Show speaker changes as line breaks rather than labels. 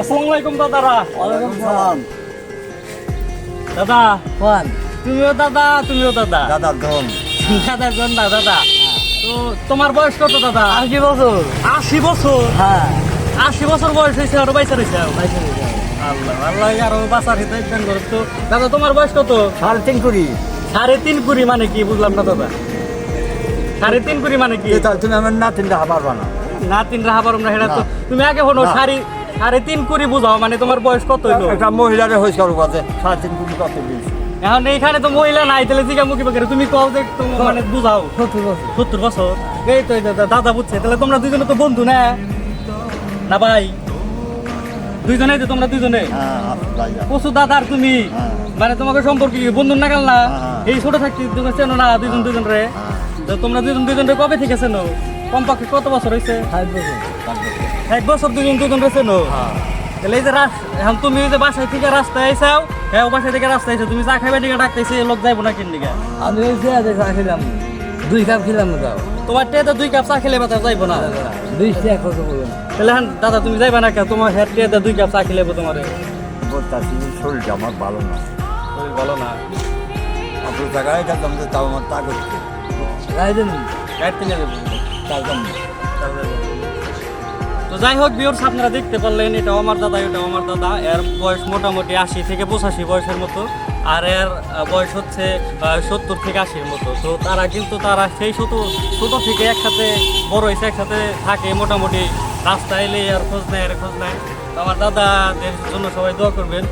আসসালামু আলাইকুম দাদারা।
ওয়ালাইকুম সালাম।
দাদা
কোন?
তুমিও দাদা তুমিও দাদা।
দাদা ধন।
দাদা জন না দাদা। তো তোমার বয়স কত দাদা?
আশি বছর।
আশি বছর?
হ্যাঁ।
আশি বছর বয়স হয়েছে আরও বাইসা রয়েছে আল্লাহ আল্লাহ আরও বাঁচার হিতে একজন করে তো। দাদা তোমার বয়স কত?
সাড়ে তিন কুড়ি।
সাড়ে তিন কুড়ি মানে কি? বুঝলাম না দাদা। সাড়ে তিন কুড়ি মানে কি?
তুমি আমার না তিনটা পারবা না
না তিন রাহা পারো না। সেটা তো তুমি আগে হলো। সাড়ে সাড়ে তিন কুড়ি বুঝাও মানে তোমার বয়স কত হইল?
একটা মহিলারে হয়েছে ওর কাছে সাড়ে তিন কুড়ি কত দিয়েছে
এখন এইখানে তো মহিলা নাই তাহলে জিগা মুখি পাখি তুমি কও যে মানে বুঝাও।
সত্তর বছর।
সত্তর বছর? এই তো দাদা বুঝছে তাহলে তোমরা দুজনে তো বন্ধু না? না ভাই? দুইজনে তো তোমরা দুইজনে?
হ্যাঁ আপনি ভাইয়া
পশু দাদা আর তুমি?
হ্যাঁ।
মানে তোমাকে সম্পর্কে কি বন্ধু না গেল না?
হ্যাঁ।
এই ছোট থাকছি তুমি চেনো না দুইজন দুইজন রে?
হ্যাঁ।
তো তোমরা দুজন দুইজন রে কবে থেকে চেনো? কমপক্ষে কত বছর হয়েছে
ষাট বছর।
এক বছর দুজন দুজন রে চেনো?
হ্যাঁ।
তাহলে এই যে রাস- এখন তুমি যে বাসায় থেকে রাস্তায় আইসাও হ্যাঁ ও বাসায় থেকে রাস্তায় আইসাও তুমি চা খাইবে দিকে ডাকতেছি লোক যাইবো না কিন দিকে
আমি ওই চেয়ারে চা খেলাম দুই কাপ খেলাম তাও
তোমার টেতে দুই কাপ চা খেলে বাতা যাইবো না?
দুই চেয়ার কত বলুন
তাহলে হ্যাঁ দাদা তুমি যাইবা না কে তোমার হেড টেতে দুই কাপ চা খেলে তোমার।
শরীরটা আমার ভালো না।
শরীর ভালো না।
আপনার জায়গায় যেতাম যে তাও আমার তা
তো যাই হোক বিয়র্স আপনারা দেখতে পারলেন এটা আমার দাদা এটা আমার দাদা। এর বয়স মোটামুটি আশি থেকে পঁচাশি বয়সের মতো, আর এর বয়স হচ্ছে সত্তর থেকে আশির মতো। তো তারা কিন্তু তারা সেই ছোট ছোট থেকে একসাথে, বড় হয়েছে, একসাথে থাকে মোটামুটি। রাস্তায় এলে আর খোঁজ নেয়, আর খোঁজ নেয়। আমার দাদাদের জন্য সবাই দোয়া করবেন।